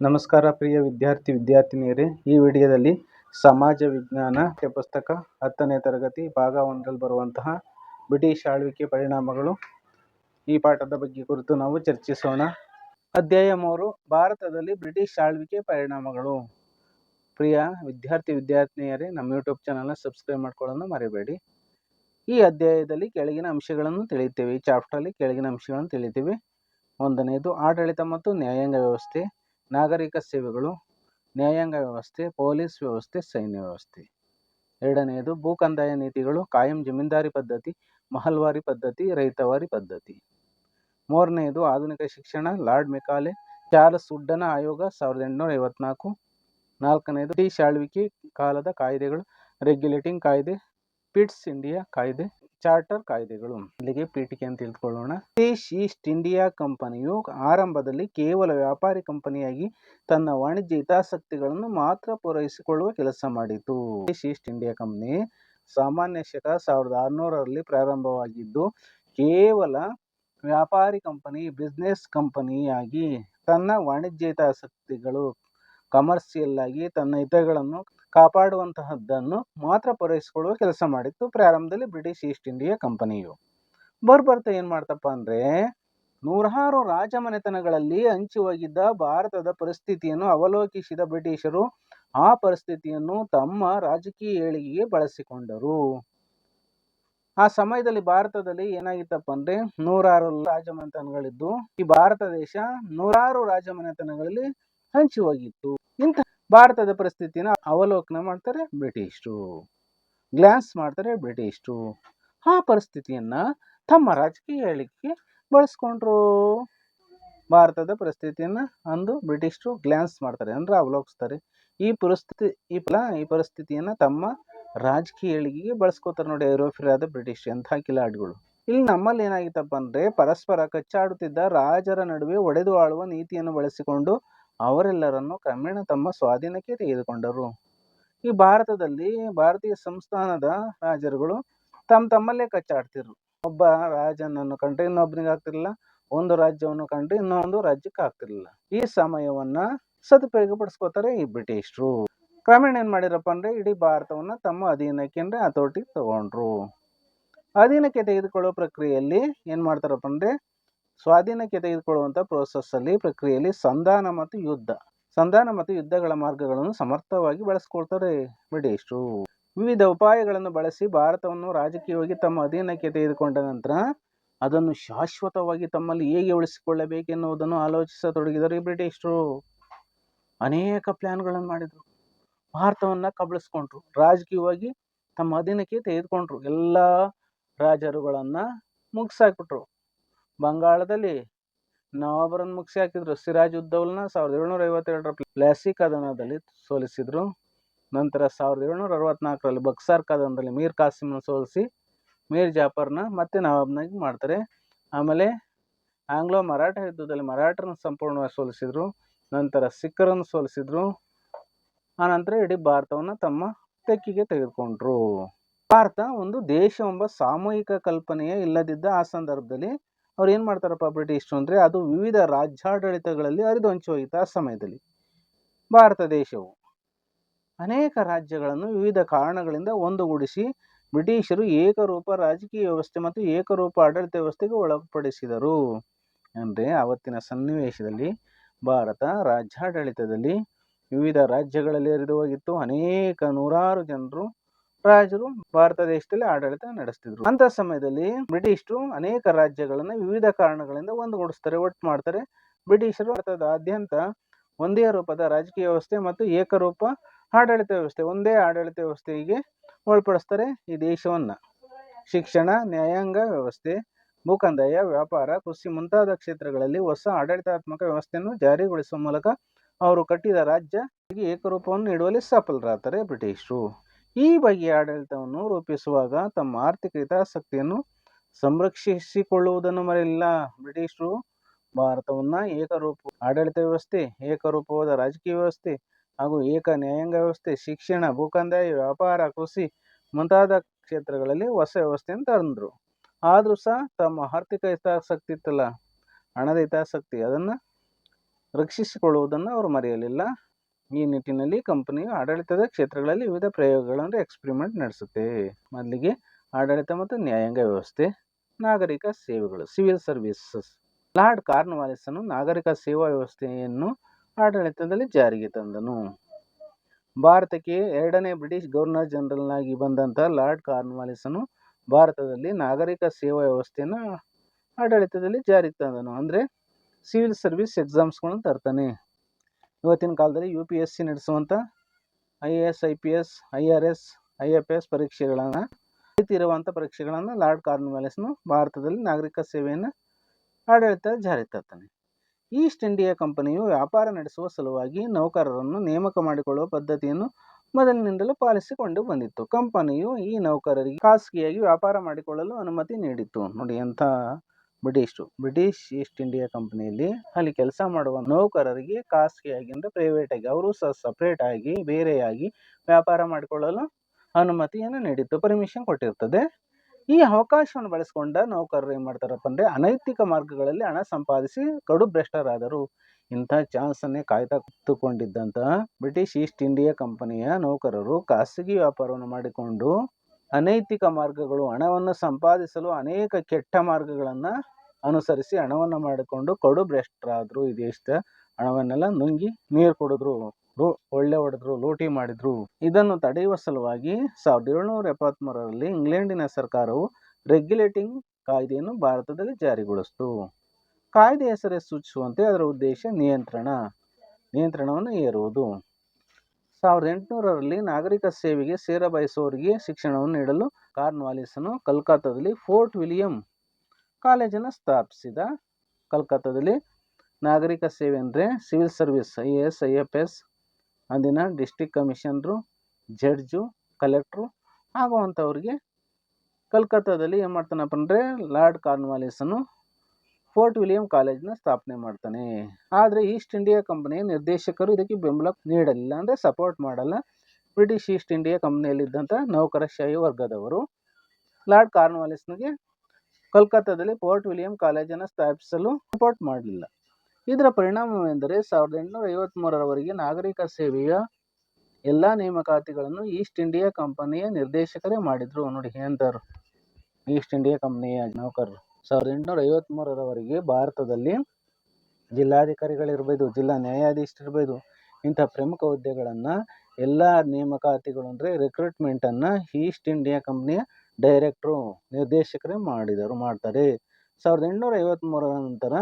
ನಮಸ್ಕಾರ ಪ್ರಿಯ ವಿದ್ಯಾರ್ಥಿ ವಿದ್ಯಾರ್ಥಿನಿಯರೇ, ಈ ವಿಡಿಯೋದಲ್ಲಿ ಸಮಾಜ ವಿಜ್ಞಾನ ಪುಸ್ತಕ ಹತ್ತನೇ ತರಗತಿ ಭಾಗ ಒಂದರಲ್ಲಿ ಬರುವಂತಹ ಬ್ರಿಟಿಷ್ ಆಳ್ವಿಕೆ ಪರಿಣಾಮಗಳು ಈ ಪಾಠದ ಬಗ್ಗೆ ಕುರಿತು ನಾವು ಚರ್ಚಿಸೋಣ. ಅಧ್ಯಾಯ ಮೂರು, ಭಾರತದಲ್ಲಿ ಬ್ರಿಟಿಷ್ ಆಳ್ವಿಕೆ ಪರಿಣಾಮಗಳು. ಪ್ರಿಯ ವಿದ್ಯಾರ್ಥಿ ವಿದ್ಯಾರ್ಥಿನಿಯರೇ, ನಮ್ಮ ಯೂಟ್ಯೂಬ್ ಚಾನಲ್ನ ಸಬ್ಸ್ಕ್ರೈಬ್ ಮಾಡ್ಕೊಳ್ಳೋಣ ಮರಿಬೇಡಿ. ಈ ಅಧ್ಯಾಯದಲ್ಲಿ ಕೆಳಗಿನ ಅಂಶಗಳನ್ನು ತಿಳಿಯುತ್ತೇವೆ. ಈ ಚಾಪ್ಟರ್ಲಿ ಕೆಳಗಿನ ಅಂಶಗಳನ್ನು ತಿಳಿತೀವಿ ಒಂದನೆಯದು ಆಡಳಿತ ಮತ್ತು ನ್ಯಾಯಾಂಗ ವ್ಯವಸ್ಥೆ. ನಾಗರಿಕ ಸೇವೆಗಳು, ನ್ಯಾಯಾಂಗ ವ್ಯವಸ್ಥೆ, ಪೊಲೀಸ್ ವ್ಯವಸ್ಥೆ, ಸೈನ್ಯ ವ್ಯವಸ್ಥೆ. ಎರಡನೆಯದು ಭೂ ಕಂದಾಯ ನೀತಿಗಳು, ಕಾಯಂ ಜಮೀನ್ದಾರಿ ಪದ್ಧತಿ, ಮಹಲ್ವಾರಿ ಪದ್ಧತಿ, ರೈತವಾರಿ ಪದ್ಧತಿ. ಮೂರನೆಯದು, ಆಧುನಿಕ ಶಿಕ್ಷಣ, ಲಾರ್ಡ್ ಮೆಕಾಲೆ, ಚಾರ್ಲ್ಸ್ ಉಡ್ಡನ ಆಯೋಗ, ಸಾವಿರದ ಎಂಟುನೂರ ಐವತ್ನಾಲ್ಕು. ನಾಲ್ಕನೆಯದು ಬ್ರಿಟಿಷ್ ಶಾಳ್ವಿಕೆ ಕಾಲದ ಕಾಯ್ದೆಗಳು, ರೆಗ್ಯುಲೇಟಿಂಗ್ ಕಾಯ್ದೆ, ಪಿಟ್ಸ್ ಇಂಡಿಯಾ ಕಾಯ್ದೆ. ಚಾರ್ಟರ್ ಕಾಯ್ದೆಗಳು. ಇಲ್ಲಿಗೆ ಪೀಠಿಕೆ ಅಂತ ತಿಳ್ಕೊಳ್ಳೋಣ. ಬ್ರಿಟಿಷ್ ಈಸ್ಟ್ ಇಂಡಿಯಾ ಕಂಪನಿಯು ಆರಂಭದಲ್ಲಿ ಕೇವಲ ವ್ಯಾಪಾರಿ ಕಂಪನಿಯಾಗಿ ತನ್ನ ವಾಣಿಜ್ಯ ಹಿತಾಸಕ್ತಿಗಳನ್ನು ಮಾತ್ರ ಪೂರೈಸಿಕೊಳ್ಳುವ ಕೆಲಸ ಮಾಡಿತು. ಬ್ರಿಟಿಷ್ ಈಸ್ಟ್ ಇಂಡಿಯಾ ಕಂಪನಿ ಸಾಮಾನ್ಯ ಶಕ ಸಾವಿರದ ಆರುನೂರರಲ್ಲಿ ಪ್ರಾರಂಭವಾಗಿದ್ದು, ಕೇವಲ ವ್ಯಾಪಾರಿ ಕಂಪನಿ, ಬಿಸ್ನೆಸ್ ಕಂಪನಿಯಾಗಿ ತನ್ನ ವಾಣಿಜ್ಯ ಹಿತಾಸಕ್ತಿಗಳು ಕಮರ್ಷಿಯಲ್ ಆಗಿ ತನ್ನ ಹಿತಗಳನ್ನು ಕಾಪಾಡುವಂತಹದ್ದನ್ನು ಮಾತ್ರ ಪೂರೈಸಿಕೊಳ್ಳುವ ಕೆಲಸ ಮಾಡಿತ್ತು ಪ್ರಾರಂಭದಲ್ಲಿ ಬ್ರಿಟಿಷ್ ಈಸ್ಟ್ ಇಂಡಿಯಾ ಕಂಪನಿಯು. ಬರ್ಬರ್ತಾ ಏನು ಮಾಡ್ತಪ್ಪ ಅಂದರೆ, ನೂರಾರು ರಾಜಮನೆತನಗಳಲ್ಲಿ ಹಂಚಿ ಹೋಗಿದ್ದ ಭಾರತದ ಪರಿಸ್ಥಿತಿಯನ್ನು ಅವಲೋಕಿಸಿದ ಬ್ರಿಟಿಷರು ಆ ಪರಿಸ್ಥಿತಿಯನ್ನು ತಮ್ಮ ರಾಜಕೀಯ ಏಳಿಗೆಗೆ ಬಳಸಿಕೊಂಡರು. ಆ ಸಮಯದಲ್ಲಿ ಭಾರತದಲ್ಲಿ ಏನಾಗಿತ್ತಪ್ಪ ಅಂದ್ರೆ, ನೂರಾರು ರಾಜಮನೆತನಗಳಿದ್ದು, ಈ ಭಾರತ ದೇಶ ನೂರಾರು ರಾಜಮನೆತನಗಳಲ್ಲಿ ಹಂಚಿ ಹೋಗಿತ್ತು ಇಂಥ ಭಾರತದ ಪರಿಸ್ಥಿತಿನ ಅವಲೋಕನ ಮಾಡ್ತಾರೆ ಬ್ರಿಟಿಷರು. ಗ್ಲಾನ್ಸ್ ಮಾಡ್ತಾರೆ ಬ್ರಿಟಿಷರು. ಆ ಪರಿಸ್ಥಿತಿಯನ್ನ ತಮ್ಮ ರಾಜಕೀಯ ಹೇಳಿಕೆ ಬಳಸ್ಕೊಂಡ್ರು. ಭಾರತದ ಪರಿಸ್ಥಿತಿಯನ್ನ ಅಂದು ಬ್ರಿಟಿಷರು ಗ್ಲಾನ್ಸ್ ಮಾಡ್ತಾರೆ ಅಂದ್ರೆ ಅವಲೋಕಿಸ್ತಾರೆ. ಈ ಪರಿಸ್ಥಿತಿ, ಈ ಫಲ, ಈ ಪರಿಸ್ಥಿತಿಯನ್ನ ತಮ್ಮ ರಾಜಕೀಯ ಏಳಿಗೆಗೆ ಬಳಸ್ಕೋತಾರೆ ನೋಡಿ ಐರೋಪ್ಯರಾದ ಬ್ರಿಟಿಷ್ ಎಂಥ ಕಿಲಾಡಿಗಳು. ಇಲ್ಲಿ ನಮ್ಮಲ್ಲಿ ಏನಾಗಿತ್ತಪ್ಪ ಅಂದ್ರೆ ಪರಸ್ಪರ ಕಚ್ಚಾಡುತ್ತಿದ್ದ ರಾಜರ ನಡುವೆ ಒಡೆದು ಆಳುವ ನೀತಿಯನ್ನು ಬಳಸಿಕೊಂಡು ಅವರೆಲ್ಲರನ್ನು ಕ್ರಮೇಣ ತಮ್ಮ ಸ್ವಾಧೀನಕ್ಕೆ ತೆಗೆದುಕೊಂಡರು. ಈ ಭಾರತದಲ್ಲಿ ಭಾರತೀಯ ಸಂಸ್ಥಾನದ ರಾಜರುಗಳು ತಮ್ಮ ತಮ್ಮಲ್ಲೇ ಕಚ್ಚಾಡ್ತಿದ್ರು. ಒಬ್ಬ ರಾಜನನ್ನು ಕಂಡ್ರೆ ಇನ್ನೊಬ್ಬನಿಗೆ ಆಗ್ತಿರ್ಲಿಲ್ಲ, ಒಂದು ರಾಜ್ಯವನ್ನು ಕಂಡ್ರೆ ಇನ್ನೊಂದು ರಾಜ್ಯಕ್ಕೆ ಆಗ್ತಿರ್ಲಿಲ್ಲ. ಈ ಸಮಯವನ್ನ ಸದುಪಯೋಗ ಪಡಿಸ್ಕೋತಾರೆ ಈ ಬ್ರಿಟಿಷರು. ಕ್ರಮೇಣ ಏನ್ ಮಾಡಿರಪ್ಪ ಅಂದ್ರೆ ಇಡೀ ಭಾರತವನ್ನ ತಮ್ಮ ಅಧೀನಕ್ಕೆ ಅಂದ್ರೆ ಹತೋಟಿಗೆ ತಗೊಂಡ್ರು. ಅಧೀನಕ್ಕೆ ತೆಗೆದುಕೊಳ್ಳುವ ಪ್ರಕ್ರಿಯೆಯಲ್ಲಿ ಏನ್ ಮಾಡ್ತಾರಪ್ಪ ಅಂದ್ರೆ ಸ್ವಾಧೀನಕ್ಕೆ ತೆಗೆದುಕೊಳ್ಳುವಂಥ ಪ್ರೋಸೆಸ್ಸಲ್ಲಿ ಪ್ರಕ್ರಿಯೆಯಲ್ಲಿ ಸಂಧಾನ ಮತ್ತು ಯುದ್ಧ. ಸಂಧಾನ ಮತ್ತು ಯುದ್ಧಗಳ ಮಾರ್ಗಗಳನ್ನು ಸಮರ್ಥವಾಗಿ ಬಳಸ್ಕೊಳ್ತಾರೆ ಬ್ರಿಟಿಷರು. ವಿವಿಧ ಉಪಾಯಗಳನ್ನು ಬಳಸಿ ಭಾರತವನ್ನು ರಾಜಕೀಯವಾಗಿ ತಮ್ಮ ಅಧೀನಕ್ಕೆ ತೆಗೆದುಕೊಂಡ ನಂತರ, ಅದನ್ನು ಶಾಶ್ವತವಾಗಿ ತಮ್ಮಲ್ಲಿ ಹೇಗೆ ಉಳಿಸಿಕೊಳ್ಳಬೇಕೆನ್ನುವುದನ್ನು ಆಲೋಚಿಸತೊಡಗಿದರು ಈ ಬ್ರಿಟಿಷರು. ಅನೇಕ ಪ್ಲಾನ್ಗಳನ್ನು ಮಾಡಿದರು. ಭಾರತವನ್ನು ಕಬಳಿಸ್ಕೊಂಡ್ರು. ರಾಜಕೀಯವಾಗಿ ತಮ್ಮ ಅಧೀನಕ್ಕೆ ತೆಗೆದುಕೊಂಡ್ರು. ಎಲ್ಲ ರಾಜರುಗಳನ್ನು ಮುಗಿಸಾಕ್ಬಿಟ್ರು. ಬಂಗಾಳದಲ್ಲಿ ನವಾಬರನ್ನು ಮುಗಿಸಿ ಹಾಕಿದ್ರು. ಸಿರಾಜ್ ಉದ್ದೌಲ್ನ ಸಾವಿರದ ಏಳ್ನೂರ ಐವತ್ತೆರಡರ ಪ್ಲಾಸಿ ಕದನದಲ್ಲಿ ಸೋಲಿಸಿದ್ರು. ನಂತರ ಸಾವಿರದ ಏಳ್ನೂರ ಅರವತ್ನಾಲ್ಕರಲ್ಲಿ ಬಕ್ಸಾರ್ ಕದನದಲ್ಲಿ ಮೀರ್ ಕಾಸಿಮ್ನ ಸೋಲಿಸಿ ಮೀರ್ ಜಾಫರ್ನ ಮತ್ತೆ ನವಾಬ್ನಾಗಿ ಮಾಡ್ತಾರೆ. ಆಮೇಲೆ ಆಂಗ್ಲೋ ಮರಾಠ ಯುದ್ಧದಲ್ಲಿ ಮರಾಠರನ್ನು ಸಂಪೂರ್ಣವಾಗಿ ಸೋಲಿಸಿದ್ರು. ನಂತರ ಸಿಖ್ಖರನ್ನು ಸೋಲಿಸಿದ್ರು. ಆನಂತರ ಇಡೀ ಭಾರತವನ್ನು ತಮ್ಮ ತೆಕ್ಕಿಗೆ ತೆಗೆದುಕೊಂಡ್ರು. ಭಾರತ ಒಂದು ದೇಶವೆಂಬ ಸಾಮೂಹಿಕ ಕಲ್ಪನೆಯೇ ಇಲ್ಲದಿದ್ದ ಆ ಸಂದರ್ಭದಲ್ಲಿ ಅವ್ರು ಏನು ಮಾಡ್ತಾರಪ್ಪ ಬ್ರಿಟಿಷರು ಅಂದರೆ ಅದು ವಿವಿಧ ರಾಜ್ಯಾಡಳಿತಗಳಲ್ಲಿ ಹರಿದು ಹೋಯಿತು ಆ ಸಮಯದಲ್ಲಿ. ಭಾರತ ದೇಶವು ಅನೇಕ ರಾಜ್ಯಗಳನ್ನು ವಿವಿಧ ಕಾರಣಗಳಿಂದ ಒಂದುಗೂಡಿಸಿ ಬ್ರಿಟಿಷರು ಏಕರೂಪ ರಾಜಕೀಯ ವ್ಯವಸ್ಥೆ ಮತ್ತು ಏಕರೂಪ ಆಡಳಿತ ವ್ಯವಸ್ಥೆಗೆ ಒಳಪಡಿಸಿದರು. ಅಂದರೆ ಆವತ್ತಿನ ಸನ್ನಿವೇಶದಲ್ಲಿ ಭಾರತ ರಾಜ್ಯಾಡಳಿತದಲ್ಲಿ ವಿವಿಧ ರಾಜ್ಯಗಳಲ್ಲಿ ಹರಿದು ಹೋಗಿತ್ತು. ಅನೇಕ ನೂರಾರು ಜನರು ರಾಜರು ಭಾರತ ದೇಶದಲ್ಲಿ ಆಡಳಿತ ನಡೆಸ್ತಿದ್ರು. ಅಂತ ಸಮಯದಲ್ಲಿ ಬ್ರಿಟಿಷರು ಅನೇಕ ರಾಜ್ಯಗಳನ್ನ ವಿವಿಧ ಕಾರಣಗಳಿಂದ ಒಂದುಗೂಡಿಸ್ತಾರೆ, ಒಟ್ಟು ಮಾಡ್ತಾರೆ. ಬ್ರಿಟಿಷರು ಭಾರತದಾದ್ಯಂತ ಒಂದೇ ರೂಪದ ರಾಜಕೀಯ ವ್ಯವಸ್ಥೆ ಮತ್ತು ಏಕರೂಪ ಆಡಳಿತ ವ್ಯವಸ್ಥೆ, ಒಂದೇ ಆಡಳಿತ ವ್ಯವಸ್ಥೆಗೆ ಒಳಪಡಿಸ್ತಾರೆ ಈ ದೇಶವನ್ನ. ಶಿಕ್ಷಣ, ನ್ಯಾಯಾಂಗ ವ್ಯವಸ್ಥೆ, ಭೂಕಂದಾಯ, ವ್ಯಾಪಾರ, ಕೃಷಿ ಮುಂತಾದ ಕ್ಷೇತ್ರಗಳಲ್ಲಿ ಹೊಸ ಆಡಳಿತಾತ್ಮಕ ವ್ಯವಸ್ಥೆಯನ್ನು ಜಾರಿಗೊಳಿಸುವ ಮೂಲಕ ಅವರು ಕಟ್ಟಿದ ರಾಜ್ಯ ಏಕರೂಪವನ್ನು ನೀಡುವಲ್ಲಿ ಸಫಲರಾಗ್ತಾರೆ ಬ್ರಿಟಿಷರು. ಈ ಬಗೆಯ ಆಡಳಿತವನ್ನು ರೂಪಿಸುವಾಗ ತಮ್ಮ ಆರ್ಥಿಕ ಹಿತಾಸಕ್ತಿಯನ್ನು ಸಂರಕ್ಷಿಸಿಕೊಳ್ಳುವುದನ್ನು ಮರೆಯಲಿಲ್ಲ. ಬ್ರಿಟಿಷರು ಭಾರತವನ್ನ ಏಕರೂಪ ಆಡಳಿತ ವ್ಯವಸ್ಥೆ, ಏಕರೂಪವಾದ ರಾಜಕೀಯ ವ್ಯವಸ್ಥೆ ಹಾಗೂ ಏಕ ನ್ಯಾಯಾಂಗ ವ್ಯವಸ್ಥೆ, ಶಿಕ್ಷಣ, ಭೂಕಂದಾಯ, ವ್ಯಾಪಾರ, ಕೃಷಿ ಮುಂತಾದ ಕ್ಷೇತ್ರಗಳಲ್ಲಿ ಹೊಸ ವ್ಯವಸ್ಥೆಯನ್ನು ತಂದರು. ಆದರೂ ಸಹ ತಮ್ಮ ಆರ್ಥಿಕ ಹಿತಾಸಕ್ತಿ ಇತ್ತಲ್ಲ, ಹಣದ ಹಿತಾಸಕ್ತಿ ಅದನ್ನು ರಕ್ಷಿಸಿಕೊಳ್ಳುವುದನ್ನು ಅವರು ಮರೆಯಲಿಲ್ಲ. ಈ ನಿಟ್ಟಿನಲ್ಲಿ ಕಂಪನಿಯು ಆಡಳಿತದ ಕ್ಷೇತ್ರಗಳಲ್ಲಿ ವಿವಿಧ ಪ್ರಯೋಗಗಳನ್ನು ಎಕ್ಸ್ಪರಿಮೆಂಟ್ ನಡೆಸುತ್ತೆ. ಮೊದಲಿಗೆ ಆಡಳಿತ ಮತ್ತು ನ್ಯಾಯಾಂಗ ವ್ಯವಸ್ಥೆ, ನಾಗರಿಕ ಸೇವೆಗಳು ಸಿವಿಲ್ ಸರ್ವಿಸಸ್ ಲಾರ್ಡ್ ಕಾರ್ನ್ವಾಲಿಸನು ನಾಗರಿಕ ಸೇವಾ ವ್ಯವಸ್ಥೆಯನ್ನು ಆಡಳಿತದಲ್ಲಿ ಜಾರಿಗೆ ತಂದನು. ಭಾರತಕ್ಕೆ ಎರಡನೇ ಬ್ರಿಟಿಷ್ ಗವರ್ನರ್ ಜನರಲ್ನಾಗಿ ಬಂದಂಥ ಲಾರ್ಡ್ ಕಾರ್ನ್ವಾಲಿಸನು ಭಾರತದಲ್ಲಿ ನಾಗರಿಕ ಸೇವಾ ವ್ಯವಸ್ಥೆಯನ್ನು ಆಡಳಿತದಲ್ಲಿ ಜಾರಿಗೆ ತಂದನು. ಅಂದರೆ ಸಿವಿಲ್ ಸರ್ವಿಸ್ ಎಕ್ಸಾಮ್ಸ್ಗಳನ್ನು ತರ್ತಾನೆ. ಇವತ್ತಿನ ಕಾಲದಲ್ಲಿ U P S C ನಡೆಸುವಂಥ I A S I P S I R S I F S ಪರೀಕ್ಷೆಗಳನ್ನು ಇರುವಂಥ ಪರೀಕ್ಷೆಗಳನ್ನು ಲಾರ್ಡ್ ಕಾರ್ನ್ವಾಲಿಸ್ನು ಭಾರತದಲ್ಲಿ ನಾಗರಿಕ ಸೇವೆಯನ್ನು ಆಡಳಿತ ಜಾರಿ ತರ್ತಾನೆ. ಈಸ್ಟ್ ಇಂಡಿಯಾ ಕಂಪನಿಯು ವ್ಯಾಪಾರ ನಡೆಸುವ ಸಲುವಾಗಿ ನೌಕರರನ್ನು ನೇಮಕ ಮಾಡಿಕೊಳ್ಳುವ ಪದ್ಧತಿಯನ್ನು ಮೊದಲಿನಿಂದಲೂ ಪಾಲಿಸಿಕೊಂಡು ಬಂದಿತ್ತು. ಕಂಪನಿಯು ಈ ನೌಕರರಿಗೆ ಖಾಸಗಿಯಾಗಿ ವ್ಯಾಪಾರ ಮಾಡಿಕೊಳ್ಳಲು ಅನುಮತಿ ನೀಡಿತ್ತು. ನೋಡಿ ಎಂಥ ಬ್ರಿಟಿಷರು ಬ್ರಿಟಿಷ್ ಈಸ್ಟ್ ಇಂಡಿಯಾ ಕಂಪನಿಯಲ್ಲಿ ಅಲ್ಲಿ ಕೆಲಸ ಮಾಡುವ ನೌಕರರಿಗೆ ಖಾಸಗಿಯಾಗಿ ಅಂದರೆ ಪ್ರೈವೇಟ್ ಆಗಿ ಅವರು ಸಹ ಸಪ್ರೇಟ್ ಆಗಿ ಬೇರೆಯಾಗಿ ವ್ಯಾಪಾರ ಮಾಡಿಕೊಳ್ಳಲು ಅನುಮತಿಯನ್ನು ನೀಡಿತ್ತು ಪರ್ಮಿಷನ್ ಕೊಟ್ಟಿರ್ತದೆ. ಈ ಅವಕಾಶವನ್ನು ಬಳಸಿಕೊಂಡ ನೌಕರರು ಏನು ಮಾಡ್ತಾರಪ್ಪ ಅಂದರೆ ಅನೈತಿಕ ಮಾರ್ಗಗಳಲ್ಲಿ ಹಣ ಸಂಪಾದಿಸಿ ಕಡು ಭ್ರಷ್ಟರಾದರು ಇಂಥ ಚಾನ್ಸನ್ನೇ ಕಾಯ್ತಾ ಕುತ್ತುಕೊಂಡಿದ್ದಂತಹ ಬ್ರಿಟಿಷ್ ಈಸ್ಟ್ ಇಂಡಿಯಾ ಕಂಪನಿಯ ನೌಕರರು ಖಾಸಗಿ ವ್ಯಾಪಾರವನ್ನು ಮಾಡಿಕೊಂಡು ಅನೈತಿಕ ಮಾರ್ಗಗಳು, ಹಣವನ್ನು ಸಂಪಾದಿಸಲು ಅನೇಕ ಕೆಟ್ಟ ಮಾರ್ಗಗಳನ್ನು ಅನುಸರಿಸಿ ಹಣವನ್ನು ಮಾಡಿಕೊಂಡು ಕಡು ಭ್ರಷ್ಟರಾದರು ದೇಶದ ಹಣವನ್ನೆಲ್ಲ ನುಂಗಿ ನೀರು ಕುಡಿದ್ರು ಒಳ್ಳೆ ಹೊಡೆದ್ರು, ಲೂಟಿ ಮಾಡಿದ್ರು. ಇದನ್ನು ತಡೆಯುವ ಸಲುವಾಗಿ ಸಾವಿರದ ಏಳ್ನೂರ ಎಪ್ಪತ್ತ್ಮೂರರಲ್ಲಿ ಇಂಗ್ಲೆಂಡಿನ ಸರ್ಕಾರವು ರೆಗ್ಯುಲೇಟಿಂಗ್ ಕಾಯ್ದೆಯನ್ನು ಭಾರತದಲ್ಲಿ ಜಾರಿಗೊಳಿಸಿತು. ಕಾಯ್ದೆ ಹೆಸರೇ ಸೂಚಿಸುವಂತೆ ಅದರ ಉದ್ದೇಶ ನಿಯಂತ್ರಣ. ನಿಯಂತ್ರಣವನ್ನು ಏರುವುದು. ಸಾವಿರದ ಎಂಟುನೂರರಲ್ಲಿ ನಾಗರಿಕ ಸೇವೆಗೆ ಸೇರ ಬಯಸುವವರಿಗೆ ಶಿಕ್ಷಣವನ್ನು ನೀಡಲು ಕಾರ್ನ್ವಾಲಿಸನು ಕಲ್ಕತ್ತಾದಲ್ಲಿ ಫೋರ್ಟ್ ವಿಲಿಯಂ ಕಾಲೇಜನ್ನು ಸ್ಥಾಪಿಸಿದ. ಕಲ್ಕತ್ತಾದಲ್ಲಿ ನಾಗರಿಕ ಸೇವೆ ಅಂದರೆ civil service, I A S, I F S, ಅಂದಿನ ಡಿಸ್ಟಿಕ್ ಕಮಿಷನರು, ಜಡ್ಜು, ಕಲೆಕ್ಟ್ರು ಆಗುವಂಥವ್ರಿಗೆ ಕಲ್ಕತ್ತಾದಲ್ಲಿ ಏನು ಮಾಡ್ತಾನಪ್ಪ ಅಂದರೆ ಲಾರ್ಡ್ ಕಾರ್ನ್ವಾಲಿಸನು ಫೋರ್ಟ್ ವಿಲಿಯಂ ಕಾಲೇಜ್ನ ಸ್ಥಾಪನೆ ಮಾಡ್ತಾನೆ. ಆದರೆ ಈಸ್ಟ್ ಇಂಡಿಯಾ ಕಂಪನಿಯ ನಿರ್ದೇಶಕರು ಇದಕ್ಕೆ ಬೆಂಬಲ ನೀಡಲಿಲ್ಲ ಅಂದರೆ ಸಪೋರ್ಟ್ ಮಾಡಲ್ಲ. ಬ್ರಿಟಿಷ್ ಈಸ್ಟ್ ಇಂಡಿಯಾ ಕಂಪ್ನಿಯಲ್ಲಿದ್ದಂಥ ನೌಕರಶಾಹಿ ವರ್ಗದವರು. ಲಾರ್ಡ್ ಕಾರ್ನ್ವಾಲಿಸ್ನಿಗೆ ಕಲ್ಕತ್ತಾದಲ್ಲಿ ಫೋರ್ಟ್ ವಿಲಿಯಂ ಕಾಲೇಜನ್ನು ಸ್ಥಾಪಿಸಲು ಸಪೋರ್ಟ್ ಮಾಡಲಿಲ್ಲ. ಇದರ ಪರಿಣಾಮವೆಂದರೆ ಸಾವಿರದ ಎಂಟುನೂರ ಐವತ್ತ್ಮೂರರವರೆಗೆ ನಾಗರಿಕ ಸೇವೆಯ ಎಲ್ಲ ನೇಮಕಾತಿಗಳನ್ನು ಈಸ್ಟ್ ಇಂಡಿಯಾ ಕಂಪನಿಯ ನಿರ್ದೇಶಕರೇ ಮಾಡಿದರು. ನೋಡಿ ಎಂಥವ್ರು. ಈಸ್ಟ್ ಇಂಡಿಯಾ ಕಂಪನಿಯ ನೌಕರರು. ಸಾವಿರದ ಎಂಟುನೂರ ಐವತ್ತ್ಮೂರರವರೆಗೆ ಭಾರತದಲ್ಲಿ ಜಿಲ್ಲಾಧಿಕಾರಿಗಳಿರ್ಬೋದು, ಜಿಲ್ಲಾ ನ್ಯಾಯಾಧೀಶರಿರ್ಬೋದು, ಇಂಥ ಪ್ರಮುಖ ಹುದ್ದೆಗಳನ್ನು ಎಲ್ಲ ನೇಮಕಾತಿಗಳು ಅಂದರೆ ರಿಕ್ರೂಟ್ಮೆಂಟನ್ನು ಈಸ್ಟ್ ಇಂಡಿಯಾ ಕಂಪ್ನಿಯ ಡೈರೆಕ್ಟ್ರು ನಿರ್ದೇಶಕರೇ ಮಾಡಿದರು, ಮಾಡ್ತಾರೆ. ಸಾವಿರದ ಎಂಟುನೂರ ಐವತ್ತ್ಮೂರರ ನಂತರ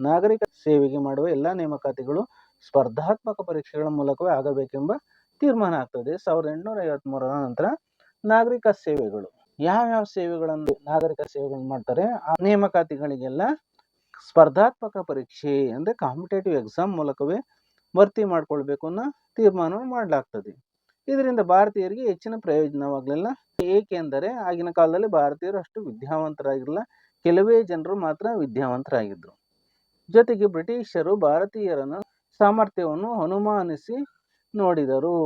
ನಾಗರಿಕ ಸೇವೆಗೆ ಮಾಡುವ ಎಲ್ಲ ನೇಮಕಾತಿಗಳು ಸ್ಪರ್ಧಾತ್ಮಕ ಪರೀಕ್ಷೆಗಳ ಮೂಲಕವೇ ಆಗಬೇಕೆಂಬ ತೀರ್ಮಾನ ಆಗ್ತದೆ. ಸಾವಿರದ ಎಂಟುನೂರ ಐವತ್ತ್ಮೂರರ ನಂತರ ನಾಗರಿಕ ಸೇವೆಗಳು. ಯಾವ್ಯಾವ ಸೇವೆಗಳನ್ನು ನಾಗರಿಕ ಸೇವೆಗಳನ್ನು ಮಾಡ್ತಾರೆ, ಆ ನೇಮಕಾತಿಗಳಿಗೆಲ್ಲ ಸ್ಪರ್ಧಾತ್ಮಕ ಪರೀಕ್ಷೆ ಅಂದರೆ ಕಾಂಪಿಟೇಟಿವ್ ಎಕ್ಸಾಮ್ ಮೂಲಕವೇ ಭರ್ತಿ ಮಾಡಿಕೊಳ್ಬೇಕು ಅನ್ನೋ ತೀರ್ಮಾನವನ್ನು ಮಾಡಲಾಗ್ತದೆ. ಇದರಿಂದ ಭಾರತೀಯರಿಗೆ ಹೆಚ್ಚಿನ ಪ್ರಯೋಜನವಾಗಲಿಲ್ಲ. ಏಕೆಂದರೆ ಆಗಿನ ಕಾಲದಲ್ಲಿ ಭಾರತೀಯರು ಅಷ್ಟು ವಿದ್ಯಾವಂತರಾಗಿರಲಿಲ್ಲ. ಕೆಲವೇ ಜನರು ಮಾತ್ರ ವಿದ್ಯಾವಂತರಾಗಿದ್ದರು ಜೊತೆಗೆ ಬ್ರಿಟಿಷರು ಭಾರತೀಯರನ್ನು ಸಾಮರ್ಥ್ಯವನ್ನು ಅನುಮಾನಿಸಿ ನೋಡಿದರು.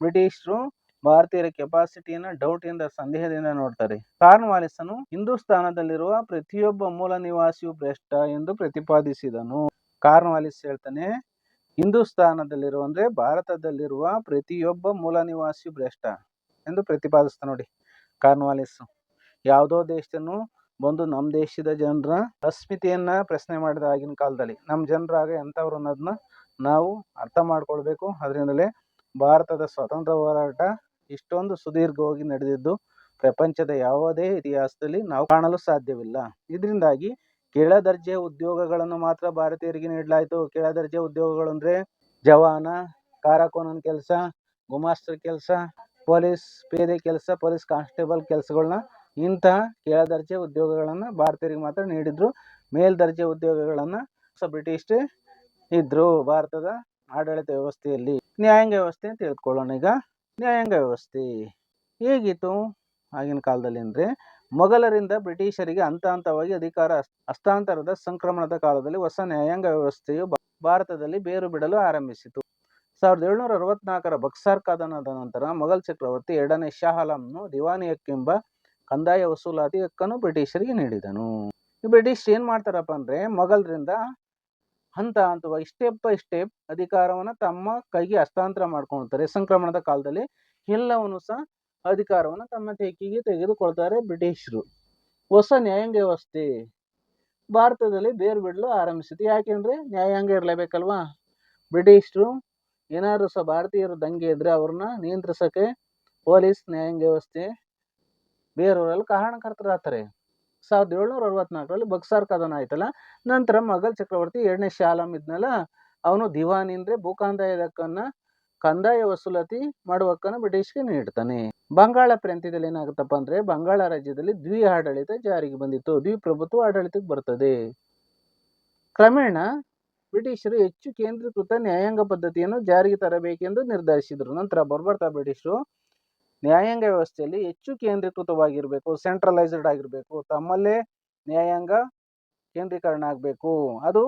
ಬ್ರಿಟಿಷರು ಭಾರತೀಯರ ಕೆಪಾಸಿಟಿಯನ್ನು ಡೌಟಿಂದ ಸಂದೇಹದಿಂದ ನೋಡ್ತಾರೆ. ಕಾರ್ನ್ವಾಲಿಸನು ಹಿಂದೂಸ್ತಾನದಲ್ಲಿರುವ ಪ್ರತಿಯೊಬ್ಬ ಮೂಲ ನಿವಾಸಿಯು ಭ್ರಷ್ಟ ಎಂದು ಪ್ರತಿಪಾದಿಸಿದನು. ಕಾರ್ನ್ವಾಲಿಸ್ ಹೇಳ್ತಾನೆ ಹಿಂದೂಸ್ತಾನದಲ್ಲಿರುವ ಅಂದ್ರೆ ಭಾರತದಲ್ಲಿರುವ ಪ್ರತಿಯೊಬ್ಬ ಮೂಲ ನಿವಾಸಿಯು ಭ್ರಷ್ಟ ಎಂದು ಪ್ರತಿಪಾದಿಸ್ತಾ ನೋಡಿ ಕಾರ್ನ್ವಾಲಿಸ್ ಯಾವುದೋ ದೇಶದನು ಬಂದು ನಮ್ಮ ದೇಶದ ಜನರ ಅಸ್ಮಿತೆಯನ್ನ ಪ್ರಶ್ನೆ ಮಾಡಿದ ಆಗಿನ ಕಾಲದಲ್ಲಿ ನಮ್ಮ ಜನರಾಗ ಎಂಥವ್ರು ಅನ್ನೋದನ್ನ ನಾವು ಅರ್ಥ ಮಾಡ್ಕೊಳ್ಬೇಕು. ಅದರಿಂದಲೇ ಭಾರತದ ಸ್ವತಂತ್ರ ಹೋರಾಟ ಇಷ್ಟೊಂದು ಸುದೀರ್ಘವಾಗಿ ನಡೆದಿದ್ದು ಪ್ರಪಂಚದ ಯಾವುದೇ ಇತಿಹಾಸದಲ್ಲಿ ನಾವು ಕಾಣಲು ಸಾಧ್ಯವಿಲ್ಲ. ಇದರಿಂದಾಗಿ ಕೆಳ ದರ್ಜೆ ಉದ್ಯೋಗಗಳನ್ನು ಮಾತ್ರ ಭಾರತೀಯರಿಗೆ ನೀಡಲಾಯಿತು. ಕೆಳ ದರ್ಜೆ ಉದ್ಯೋಗಗಳು ಅಂದರೆ ಜವಾನ, ಕಾರಕೋನನ ಕೆಲಸ, ಗುಮಾಸ್ತರ ಕೆಲಸ, ಪೊಲೀಸ್, ಪೇದೆ ಕೆಲಸ, ಪೊಲೀಸ್ ಕಾನ್ಸ್ಟೇಬಲ್ ಕೆಲಸಗಳನ್ನ ಇಂತಹ ಕೆಳ ದರ್ಜೆ ಉದ್ಯೋಗಗಳನ್ನು ಭಾರತೀಯರಿಗೆ ಮಾತ್ರ ನೀಡಿದ್ರು. ಮೇಲ್ದರ್ಜೆ ಉದ್ಯೋಗಗಳನ್ನು ಬ್ರಿಟಿಷ್ ಇದ್ರು ಭಾರತದ ಆಡಳಿತ ವ್ಯವಸ್ಥೆಯಲ್ಲಿ. ನ್ಯಾಯಾಂಗ ವ್ಯವಸ್ಥೆ ಅಂತ ತಿಳ್ಕೊಳ್ಳೋಣ ಈಗ. ನ್ಯಾಯಾಂಗ ವ್ಯವಸ್ಥೆ ಹೇಗಿತ್ತು ಆಗಿನ ಕಾಲದಲ್ಲಿ ಅಂದರೆ ಮೊಘಲರಿಂದ ಬ್ರಿಟಿಷರಿಗೆ ಹಂತ ಹಂತವಾಗಿ ಅಧಿಕಾರ ಹಸ್ತಾಂತರದ ಸಂಕ್ರಮಣದ ಕಾಲದಲ್ಲಿ ಹೊಸ ನ್ಯಾಯಾಂಗ ವ್ಯವಸ್ಥೆಯು ಭಾರತದಲ್ಲಿ ಬೇರು ಬಿಡಲು ಆರಂಭಿಸಿತು. ಸಾವಿರದ ಏಳ್ನೂರ ಅರವತ್ನಾಲ್ಕರ ಬಕ್ಸಾರ್ ಕದನದ ನಂತರ ಮೊಘಲ್ ಚಕ್ರವರ್ತಿ ಎರಡನೇ ಶಾ ಆಲಂನು ದಿವಾನಿ ಹಕ್ಕೆಂಬ ಕಂದಾಯ ವಸೂಲಾತಿ ಹಕ್ಕನ್ನು ಬ್ರಿಟಿಷರಿಗೆ ನೀಡಿದನು. ಈ ಬ್ರಿಟಿಷ್ ಏನು ಮಾಡ್ತಾರಪ್ಪ ಅಂದರೆ, ಮೊಘಲರಿಂದ ಹಂತ ಹಂತವಾಗಿ ಸ್ಟೆಪ್ ಬೈ ಸ್ಟೆಪ್ ಅಧಿಕಾರವನ್ನು ತಮ್ಮ ಕೈಗೆ ಹಸ್ತಾಂತರ ಮಾಡ್ಕೊಳ್ತಾರೆ. ಸಂಕ್ರಮಣದ ಕಾಲದಲ್ಲಿ ಎಲ್ಲವನ್ನು ಸಹ ಅಧಿಕಾರವನ್ನು ತಮ್ಮ ತೇಕಿಗೆ ತೆಗೆದುಕೊಳ್ತಾರೆ ಬ್ರಿಟಿಷರು. ಹೊಸ ನ್ಯಾಯಾಂಗ ವ್ಯವಸ್ಥೆ. ಭಾರತದಲ್ಲಿ ಬೇರು ಬಿಡಲು ಆರಂಭಿಸಿತು ಯಾಕೆಂದ್ರೆ ನ್ಯಾಯಾಂಗ ಇರಲೇಬೇಕಲ್ವಾ? ಬ್ರಿಟಿಷರು ಏನಾದರೂ ಸಹ ಭಾರತೀಯರು ದಂಗೆ ಇದ್ದರೆ ಅವ್ರನ್ನ ನಿಯಂತ್ರಿಸಕ್ಕೆ ಪೊಲೀಸ್ ನ್ಯಾಯಾಂಗ ವ್ಯವಸ್ಥೆ ಬೇರೆಯವರೆಲ್ಲ ಕಾರಣಕರ್ತರಾಗ್ತಾರೆ. ಸಾವಿರದ ಏಳ್ನೂರ ಅರವತ್ನಾಲ್ಕರಲ್ಲಿ ಬಕ್ಸಾರ್ ಕದನ ಆಯ್ತಲ್ಲ, ನಂತರ ಮೊಘಲ್ ಚಕ್ರವರ್ತಿ ಎರಡನೇ ಶಾಲಮ್ ಇದ್ನಲ್ಲ, ಅವನು ದಿವಾನ್ ಅಂದ್ರೆ ಭೂಕಂದಾಯದ ಹಕ್ಕನ್ನ ಕಂದಾಯ ವಸೂಲಾತಿ ಮಾಡುವ ಹಕ್ಕನ್ನು ಬ್ರಿಟಿಷ್ಗೆ ನೀಡ್ತಾನೆ. ಬಂಗಾಳ ಪ್ರಾಂತ್ಯದಲ್ಲಿ ಏನಾಗುತ್ತಪ್ಪ ಅಂದ್ರೆ, ಬಂಗಾಳ ರಾಜ್ಯದಲ್ಲಿ ದ್ವಿ ಆಡಳಿತ ಜಾರಿಗೆ ಬಂದಿತ್ತು. ದ್ವಿಪ್ರಭುತ್ವ ಆಡಳಿತಕ್ಕೆ ಬರ್ತದೆ. ಕ್ರಮೇಣ ಬ್ರಿಟಿಷರು ಹೆಚ್ಚು ಕೇಂದ್ರೀಕೃತ ನ್ಯಾಯಾಂಗ ಪದ್ಧತಿಯನ್ನು ಜಾರಿಗೆ ತರಬೇಕೆಂದು ನಿರ್ಧರಿಸಿದರು. ನಂತರ ಬರ್ಬರ್ತಾ ಬ್ರಿಟಿಷರು ನ್ಯಾಯಾಂಗ ವ್ಯವಸ್ಥೆಯಲ್ಲಿ ಹೆಚ್ಚು ಕೇಂದ್ರೀಕೃತವಾಗಿರಬೇಕು ಸೆಂಟ್ರಲೈಸ್ಡ್ ಆಗಿರಬೇಕು ತಮ್ಮಲ್ಲೇ ನ್ಯಾಯಾಂಗ ಕೇಂದ್ರೀಕರಣ ಆಗಬೇಕು. ಅದು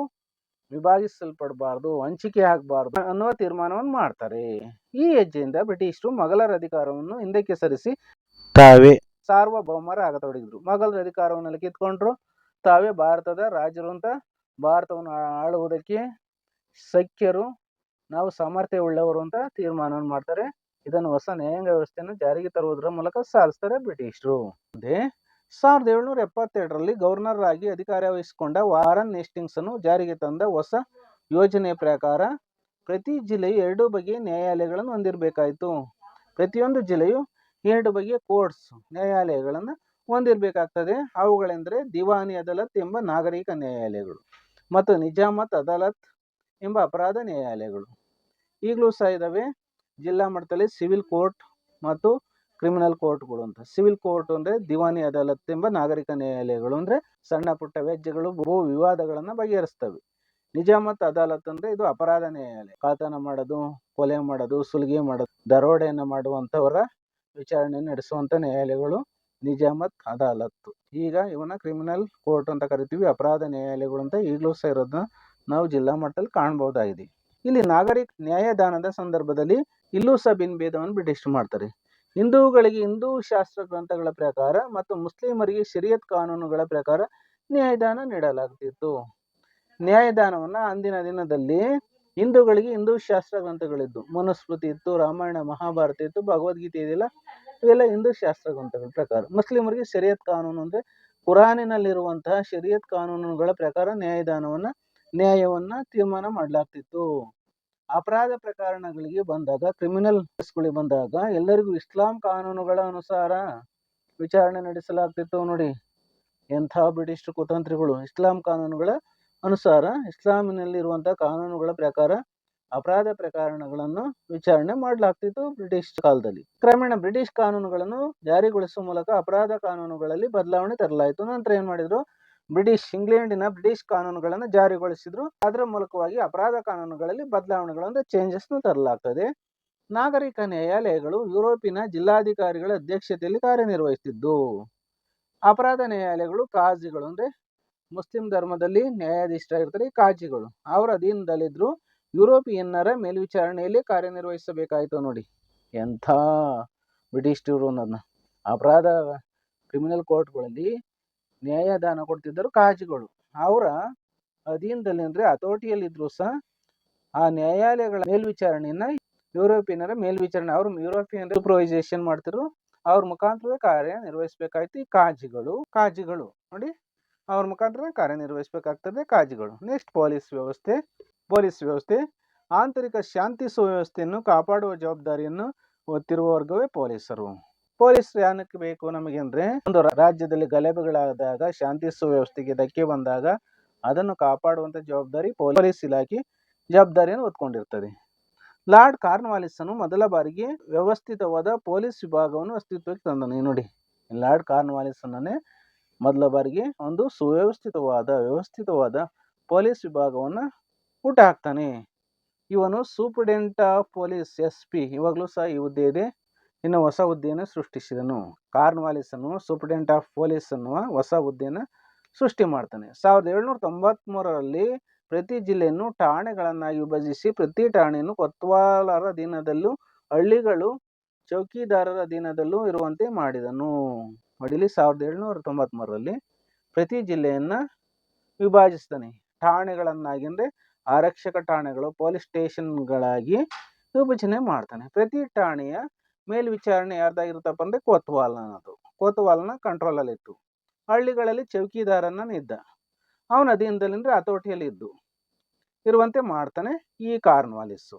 ವಿಭಾಗಿಸಲ್ಪಡಬಾರ್ದು ಹಂಚಿಕೆ ಆಗಬಾರ್ದು ಅನ್ನುವ ತೀರ್ಮಾನವನ್ನು ಮಾಡ್ತಾರೆ. ಈ ಹೆಜ್ಜೆಯಿಂದ ಬ್ರಿಟಿಷರು ಮೊಘಲರ ಅಧಿಕಾರವನ್ನು ಹಿಂದಕ್ಕೆ ಸರಿಸಿ ತಾವೇ ಸಾರ್ವಭೌಮರಾಗತೊಡಗಿದ್ರು ಮೊಘಲರ ಅಧಿಕಾರವನ್ನು ಕಿತ್ಕೊಂಡ್ರು. ತಾವೇ ಭಾರತದ ರಾಜರು ಅಂತ ಭಾರತವನ್ನು ಆಳುವುದಕ್ಕೆ ಸಖ್ಯರು ನಾವು ಸಾಮರ್ಥ್ಯ ಉಳ್ಳವರು ಅಂತ ತೀರ್ಮಾನವನ್ನು ಮಾಡ್ತಾರೆ. ಇದನ್ನು ಹೊಸ ನ್ಯಾಯಾಂಗ ವ್ಯವಸ್ಥೆಯನ್ನು ಜಾರಿಗೆ ತರುವುದರ ಮೂಲಕ ಸಾಧಿಸ್ತಾರೆ ಬ್ರಿಟಿಷರು. ಅದೇ ಸಾವಿರದ ಏಳುನೂರ ಎಪ್ಪತ್ತೆರಡರಲ್ಲಿ ಗವರ್ನರ್ ಆಗಿ ಅಧಿಕಾರ ವಹಿಸಿಕೊಂಡ ವಾರನ್ ನೆಸ್ಟಿಂಗ್ಸ್ ಅನ್ನು ಜಾರಿಗೆ ತಂದ ಹೊಸ ಯೋಜನೆಯ ಪ್ರಕಾರ ಪ್ರತಿ ಜಿಲ್ಲೆಯು ಎರಡು ಬಗೆಯ ನ್ಯಾಯಾಲಯಗಳನ್ನು ಹೊಂದಿರಬೇಕಾಯಿತು. ಪ್ರತಿಯೊಂದು ಜಿಲ್ಲೆಯು ಎರಡು ಬಗೆಯ ಕೋರ್ಟ್ಸ್ ನ್ಯಾಯಾಲಯಗಳನ್ನು ಹೊಂದಿರಬೇಕಾಗ್ತದೆ. ಅವುಗಳೆಂದರೆ ದಿವಾನಿ ಅದಾಲತ್ ಎಂಬ ನಾಗರಿಕ ನ್ಯಾಯಾಲಯಗಳು ಮತ್ತು ನಿಜಾಮತ್ ಅದಾಲತ್ ಎಂಬ ಅಪರಾಧ ನ್ಯಾಯಾಲಯಗಳು. ಈಗಲೂ ಸಹ ಇದಾವೆ. ಜಿಲ್ಲಾ ಮಟ್ಟದಲ್ಲಿ ಸಿವಿಲ್ ಕೋರ್ಟ್ ಮತ್ತು ಕ್ರಿಮಿನಲ್ ಕೋರ್ಟ್ಗಳು ಅಂತ. ಸಿವಿಲ್ ಕೋರ್ಟ್ ಅಂದ್ರೆ ದಿವಾನಿ ಅದಾಲತ್ ಎಂಬ ನಾಗರಿಕ ನ್ಯಾಯಾಲಯಗಳು ಅಂದ್ರೆ ಸಣ್ಣ ಪುಟ್ಟ ವ್ಯಾಜ್ಯಗಳು ಭೂ ವಿವಾದಗಳನ್ನು ಬಗೆಹರಿಸ್ತವೆ. ನಿಜಾಮತ್ ಅದಾಲತ್ ಅಂದ್ರೆ ಇದು ಅಪರಾಧ ನ್ಯಾಯಾಲಯ. ಕಳ್ಳತನ ಮಾಡೋದು, ಕೊಲೆ ಮಾಡೋದು, ಸುಲಿಗೆ ಮಾಡೋದು, ದರೋಡೆಯನ್ನು ಮಾಡುವಂತವರ ವಿಚಾರಣೆ ನಡೆಸುವಂತ ನ್ಯಾಯಾಲಯಗಳು ನಿಜಾಮತ್ ಅದಾಲತ್ತು. ಈಗ ಇವನ್ನ ಕ್ರಿಮಿನಲ್ ಕೋರ್ಟ್ ಅಂತ ಕರಿತೀವಿ, ಅಪರಾಧ ನ್ಯಾಯಾಲಯಗಳು ಅಂತ ಈಗಲೂ ಸಹ ಇರೋದನ್ನ ನಾವು ಜಿಲ್ಲಾ ಮಟ್ಟದಲ್ಲಿ ಕಾಣಬಹುದಾಗಿದೆ. ಇಲ್ಲಿ ನಾಗರಿಕ ನ್ಯಾಯದಾನದ ಸಂದರ್ಭದಲ್ಲಿ ಇಲ್ಲೂ ಸಹ ಭಿನ್ನಭೇದವನ್ನು ಬ್ರಿಟಿಷ್ ಮಾಡ್ತಾರೆ. ಹಿಂದೂಗಳಿಗೆ ಹಿಂದೂ ಶಾಸ್ತ್ರ ಗ್ರಂಥಗಳ ಪ್ರಕಾರ ಮತ್ತು ಮುಸ್ಲಿಮರಿಗೆ ಶರಿಯತ್ ಕಾನೂನುಗಳ ಪ್ರಕಾರ ನ್ಯಾಯದಾನ ನೀಡಲಾಗ್ತಿತ್ತು. ನ್ಯಾಯದಾನವನ್ನ ಅಂದಿನ ದಿನದಲ್ಲಿ ಹಿಂದೂಗಳಿಗೆ ಹಿಂದೂ ಶಾಸ್ತ್ರ ಗ್ರಂಥಗಳಿದ್ದು, ಮನುಸ್ಮೃತಿ ಇತ್ತು, ರಾಮಾಯಣ, ಮಹಾಭಾರತ ಇತ್ತು, ಭಗವದ್ಗೀತೆ ಇದೆಯಲ್ಲ ಇವೆಲ್ಲ ಹಿಂದೂ ಶಾಸ್ತ್ರ ಗ್ರಂಥಗಳ ಪ್ರಕಾರ. ಮುಸ್ಲಿಮರಿಗೆ ಶರಿಯತ್ ಕಾನೂನು ಅಂದರೆ ಕುರಾನಿನಲ್ಲಿರುವಂತಹ ಶರಿಯತ್ ಕಾನೂನುಗಳ ಪ್ರಕಾರ ನ್ಯಾಯದಾನವನ್ನ, ನ್ಯಾಯವನ್ನ ತೀರ್ಮಾನ ಮಾಡಲಾಗ್ತಿತ್ತು. ಅಪರಾಧ ಪ್ರಕರಣಗಳಿಗೆ ಬಂದಾಗ, ಕ್ರಿಮಿನಲ್ ಕೇಸ್ಗಳಿಗೆ ಬಂದಾಗ ಎಲ್ಲರಿಗೂ ಇಸ್ಲಾಂ ಕಾನೂನುಗಳ ಅನುಸಾರ ವಿಚಾರಣೆ ನಡೆಸಲಾಗ್ತಿತ್ತು ನೋಡಿ. ಎಂಥ ಬ್ರಿಟಿಷ್ ಕುತಂತ್ರಿಗಳು. ಇಸ್ಲಾಂ ಕಾನೂನುಗಳ ಅನುಸಾರ ಇಸ್ಲಾಮಿನಲ್ಲಿರುವಂಥ ಕಾನೂನುಗಳ ಪ್ರಕಾರ ಅಪರಾಧ ಪ್ರಕರಣಗಳನ್ನು ವಿಚಾರಣೆ ಮಾಡಲಾಗ್ತಿತ್ತು ಬ್ರಿಟಿಷ್ ಕಾಲದಲ್ಲಿ. ಕ್ರಮೇಣ ಬ್ರಿಟಿಷ್ ಕಾನೂನುಗಳನ್ನು ಜಾರಿಗೊಳಿಸುವ ಮೂಲಕ ಅಪರಾಧ ಕಾನೂನುಗಳಲ್ಲಿ ಬದಲಾವಣೆ ತರಲಾಯಿತು. ನಂತರ ಏನು ಮಾಡಿದ್ರು? ಬ್ರಿಟಿಷ್ ಇಂಗ್ಲೆಂಡಿನ ಬ್ರಿಟಿಷ್ ಕಾನೂನುಗಳನ್ನು ಜಾರಿಗೊಳಿಸಿದ್ರು. ಅದರ ಮೂಲಕವಾಗಿ ಅಪರಾಧ ಕಾನೂನುಗಳಲ್ಲಿ ಬದಲಾವಣೆಗಳನ್ನು ಚೇಂಜಸ್ನ ಚೇಂಜಸ್ ತರಲಾಗ್ತದೆ. ನಾಗರಿಕ ನ್ಯಾಯಾಲಯಗಳು ಯುರೋಪಿನ ಜಿಲ್ಲಾಧಿಕಾರಿಗಳ ಅಧ್ಯಕ್ಷತೆಯಲ್ಲಿ ಕಾರ್ಯನಿರ್ವಹಿಸುತ್ತಿದ್ದು ಅಪರಾಧ ನ್ಯಾಯಾಲಯಗಳು ಕಾಜಿಗಳು ಅಂದ್ರೆ ಮುಸ್ಲಿಂ ಧರ್ಮದಲ್ಲಿ ನ್ಯಾಯಾಧೀಶರಾಗಿರ್ತಾರೆ ಕಾಜಿಗಳು. ಅವರ ಅಧೀನದಲ್ಲಿದ್ರು ಯುರೋಪಿಯನ್ನರ ಮೇಲ್ವಿಚಾರಣೆಯಲ್ಲಿ ಕಾರ್ಯನಿರ್ವಹಿಸಬೇಕಾಯಿತು ನೋಡಿ. ಎಂಥ ಬ್ರಿಟಿಷ್ ಅನ್ನೋದನ್ನ ಅಪರಾಧ ಕ್ರಿಮಿನಲ್ ಕೋರ್ಟ್ಗಳಲ್ಲಿ ನ್ಯಾಯದಾನ ಕೊಡ್ತಿದ್ದರು ಕಾಜಿಗಳು. ಅವರ ಅಧೀನದಲ್ಲಿ ಅಂದ್ರೆ ಹತೋಟಿಯಲ್ಲಿದ್ದರೂ ಸಹ ಆ ನ್ಯಾಯಾಲಯಗಳ ಮೇಲ್ವಿಚಾರಣೆಯನ್ನ ಯುರೋಪಿಯನ್ನರ ಮೇಲ್ವಿಚಾರಣೆ, ಅವರು ಯುರೋಪಿಯನ್ ಸೂಪರ್ವೈಸೇಷನ್ ಮಾಡ್ತಿದ್ರು. ಅವ್ರ ಮುಖಾಂತರವೇ ಕಾರ್ಯ ನಿರ್ವಹಿಸಬೇಕಾಯ್ತು ಈ ಕಾಜಿಗಳು ಕಾಜಿಗಳು. ನೋಡಿ, ಅವ್ರ ಮುಖಾಂತರ ಕಾರ್ಯನಿರ್ವಹಿಸಬೇಕಾಗ್ತದೆ ಕಾಜಿಗಳು. ನೆಕ್ಸ್ಟ್ ಪೊಲೀಸ್ ವ್ಯವಸ್ಥೆ ಪೊಲೀಸ್ ವ್ಯವಸ್ಥೆ. ಆಂತರಿಕ ಶಾಂತಿ ಸುವ್ಯವಸ್ಥೆಯನ್ನು ಕಾಪಾಡುವ ಜವಾಬ್ದಾರಿಯನ್ನು ಹೊತ್ತಿರುವ ವರ್ಗವೇ ಪೊಲೀಸರು. ಪೊಲೀಸ್ ಯಾನಕ್ಕೆ ಬೇಕು ನಮಗೆ ಅಂದ್ರೆ ಒಂದು ರಾಜ್ಯದಲ್ಲಿ ಗಲಭೆಗಳಾದಾಗ, ಶಾಂತಿ ಸುವ್ಯವಸ್ಥೆಗೆ ಧಕ್ಕೆ ಬಂದಾಗ ಅದನ್ನು ಕಾಪಾಡುವಂತ ಜವಾಬ್ದಾರಿ ಪೊಲೀಸ್ ಇಲಾಖೆ ಜವಾಬ್ದಾರಿಯನ್ನು ಹೊತ್ಕೊಂಡಿರ್ತದೆ. ಲಾರ್ಡ್ ಕಾರ್ನ್ವಾಲಿಸನು ಮೊದಲ ಬಾರಿಗೆ ವ್ಯವಸ್ಥಿತವಾದ ಪೊಲೀಸ್ ವಿಭಾಗವನ್ನು ಅಸ್ತಿತ್ವಕ್ಕೆ ತಂದನು. ನೋಡಿ, ಲಾರ್ಡ್ ಕಾರ್ನ್ವಾಲಿಸನೇ ಮೊದಲ ಬಾರಿಗೆ ಒಂದು ಸುವ್ಯವಸ್ಥಿತವಾದ, ವ್ಯವಸ್ಥಿತವಾದ ಪೊಲೀಸ್ ವಿಭಾಗವನ್ನ ಹುಟ್ಟು ಹಾಕ್ತಾನೆ ಇವನು superintendent of police S P. ಇವಾಗಲೂ ಸಹ ಈ ಹುದ್ದೆ ಇದೆ. ಇನ್ನು ಹೊಸ ಹುದ್ದೆಯನ್ನು ಸೃಷ್ಟಿಸಿದನು. ಕಾರ್ನ್ವಾಲಿಸನು ಸೂಪರ್ಡೆಂಟ್ ಆಫ್ ಪೊಲೀಸ್ ಅನ್ನುವ ಹೊಸ ಹುದ್ದೆಯನ್ನು ಸೃಷ್ಟಿ ಮಾಡ್ತಾನೆ. ಸಾವಿರದ ಏಳ್ನೂರ ತೊಂಬತ್ಮೂರರಲ್ಲಿ ಪ್ರತಿ ಜಿಲ್ಲೆಯನ್ನು ಠಾಣೆಗಳನ್ನಾಗಿ ವಿಭಜಿಸಿ ಪ್ರತಿ ಠಾಣೆಯನ್ನು ಕೊತ್ವಾಲರ ದಿನದಲ್ಲೂ ಹಳ್ಳಿಗಳು ಚೌಕಿದಾರರ ದಿನದಲ್ಲೂ ಇರುವಂತೆ ಮಾಡಿದನು. ಮಡಿಲಿ ಸಾವಿರದ ಏಳ್ನೂರ ತೊಂಬತ್ತ್ಮೂರರಲ್ಲಿ ಪ್ರತಿ ಜಿಲ್ಲೆಯನ್ನು ವಿಭಾಜಿಸ್ತಾನೆ. ಠಾಣೆಗಳನ್ನಾಗಿ ಅಂದ್ರೆ ಆರಕ್ಷಕ ಠಾಣೆಗಳು, ಪೊಲೀಸ್ ಸ್ಟೇಷನ್ಗಳಾಗಿ ವಿಭಜನೆ ಮಾಡ್ತಾನೆ. ಪ್ರತಿ ಠಾಣೆಯ ಮೇಲ್ವಿಚಾರಣೆ ಯಾರ್ದಾಗಿರುತ್ತಪ್ಪ ಅಂದ್ರೆ ಕೊತ್ವಾಲ್ ಅನ್ನೋದು ಅಲ್ಲಿ ಕಂಟ್ರೋಲಲ್ಲಿತ್ತು ಹಳ್ಳಿಗಳಲ್ಲಿ ಚೌಕಿದಾರನ್ನ ಇದ್ದ. ಅವನ ಅಧೀನದಲ್ಲಿಂದ್ರೆ ಹತೋಟಿಯಲ್ಲಿ ಇದ್ದು ಇರುವಂತೆ ಮಾಡ್ತಾನೆ ಈ ಕಾರ್ನ್ವಾಲಿಸ್ಸು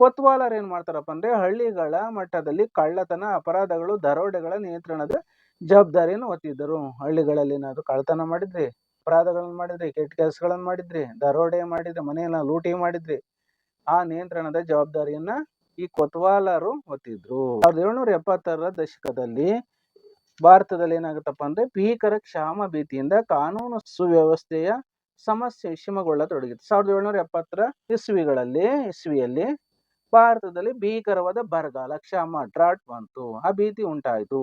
ಕೊತ್ವಾಲರ್ ಏನು ಮಾಡ್ತಾರಪ್ಪ ಅಂದರೆ ಹಳ್ಳಿಗಳ ಮಟ್ಟದಲ್ಲಿ ಕಳ್ಳತನ, ಅಪರಾಧಗಳು, ದರೋಡೆಗಳ ನಿಯಂತ್ರಣದ ಜವಾಬ್ದಾರಿಯನ್ನು ಹೊತ್ತಿದ್ದರು. ಹಳ್ಳಿಗಳಲ್ಲಿ ಏನಾದ್ರು ಕಳ್ಳತನ ಮಾಡಿದ್ರಿ, ಅಪರಾಧಗಳನ್ನು ಮಾಡಿದ್ರಿ, ಕೆಟ್ಟ ಕೆಲಸಗಳನ್ನು ಮಾಡಿದ್ರಿ, ದರೋಡೆ ಮಾಡಿದ್ರಿ, ಮನೆಯನ್ನ ಲೂಟಿ ಮಾಡಿದ್ರಿ, ಆ ನಿಯಂತ್ರಣದ ಜವಾಬ್ದಾರಿಯನ್ನ ಈ ಕೊತ್ವಾಲರು ಹೊತ್ತಿದ್ರು ಸಾವಿರದ ಏಳ್ನೂರ ಎಪ್ಪತ್ತರ ದಶಕದಲ್ಲಿ ಭಾರತದಲ್ಲಿ ಏನಾಗುತ್ತಪ್ಪ ಅಂದ್ರೆ ಭೀಕರ ಕ್ಷಾಮ ಭೀತಿಯಿಂದ ಕಾನೂನು ಸುವ್ಯವಸ್ಥೆಯ ಸಮಸ್ಯೆ ವಿಷಮಗೊಳ್ಳತೊಡಗಿತ್ತು. ಸಾವಿರದ ಏಳ್ನೂರ ಎಪ್ಪತ್ತರ ಇಸ್ವಿಗಳಲ್ಲಿ, ಇಸ್ವಿಯಲ್ಲಿ ಭಾರತದಲ್ಲಿ ಭೀಕರವಾದ ಬರಗಾಲ ಕ್ಷಾಮ ಡ್ರಾಟ್ ಬಂತು. ಆ ಭೀತಿ ಉಂಟಾಯಿತು.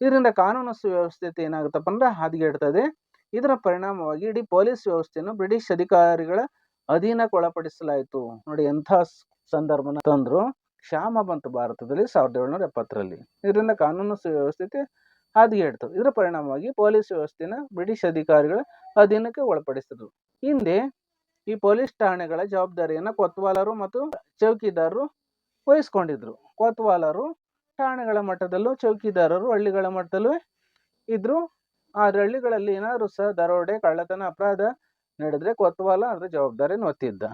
ಇದರಿಂದ ಕಾನೂನು ಸುವ್ಯವಸ್ಥೆ ಏನಾಗುತ್ತಪ್ಪ ಅಂದ್ರೆ ಹದಗೆಡ್ತದೆ. ಇದರ ಪರಿಣಾಮವಾಗಿ ಇಡೀ ಪೊಲೀಸ್ ವ್ಯವಸ್ಥೆಯನ್ನು ಬ್ರಿಟಿಷ್ ಅಧಿಕಾರಿಗಳ ಅಧೀನಕ್ಕೆ ಒಳಪಡಿಸಲಾಯಿತು. ನೋಡಿ ಎಂಥ ಸಂದರ್ಭನ ತಂದ್ರು. ಕ್ಷಾಮ ಬಂತು ಭಾರತದಲ್ಲಿ ಸಾವಿರದ ಏಳ್ನೂರ ಎಪ್ಪತ್ತರಲ್ಲಿ. ಇದರಿಂದ ಕಾನೂನು ಸುವ್ಯವಸ್ಥೆ ಹಾದಿಗೆಡ್ತು ಇದರ ಪರಿಣಾಮವಾಗಿ ಪೊಲೀಸ್ ವ್ಯವಸ್ಥೆನ ಬ್ರಿಟಿಷ್ ಅಧಿಕಾರಿಗಳ ಅಧೀನಕ್ಕೆ ಒಳಪಡಿಸಿದ್ರು. ಹಿಂದೆ ಈ ಪೊಲೀಸ್ ಠಾಣೆಗಳ ಜವಾಬ್ದಾರಿಯನ್ನು ಕೊತ್ವಾಲರು ಮತ್ತು ಚೌಕಿದಾರರು ವಹಿಸ್ಕೊಂಡಿದ್ರು. ಕೊತ್ವಾಲರು ಠಾಣೆಗಳ ಮಟ್ಟದಲ್ಲೂ, ಚೌಕಿದಾರರು ಹಳ್ಳಿಗಳ ಮಟ್ಟದಲ್ಲೂ ಇದ್ರು. ಆದ್ರೆ ಹಳ್ಳಿಗಳಲ್ಲಿ ಏನಾದ್ರು ಸಹ ದರೋಡೆ, ಕಳ್ಳತನ, ಅಪರಾಧ ನಡೆದ್ರೆ ಕೊತ್ವಾಲ ಅದರ ಜವಾಬ್ದಾರಿನ ಹೊತ್ತಿದ್ದ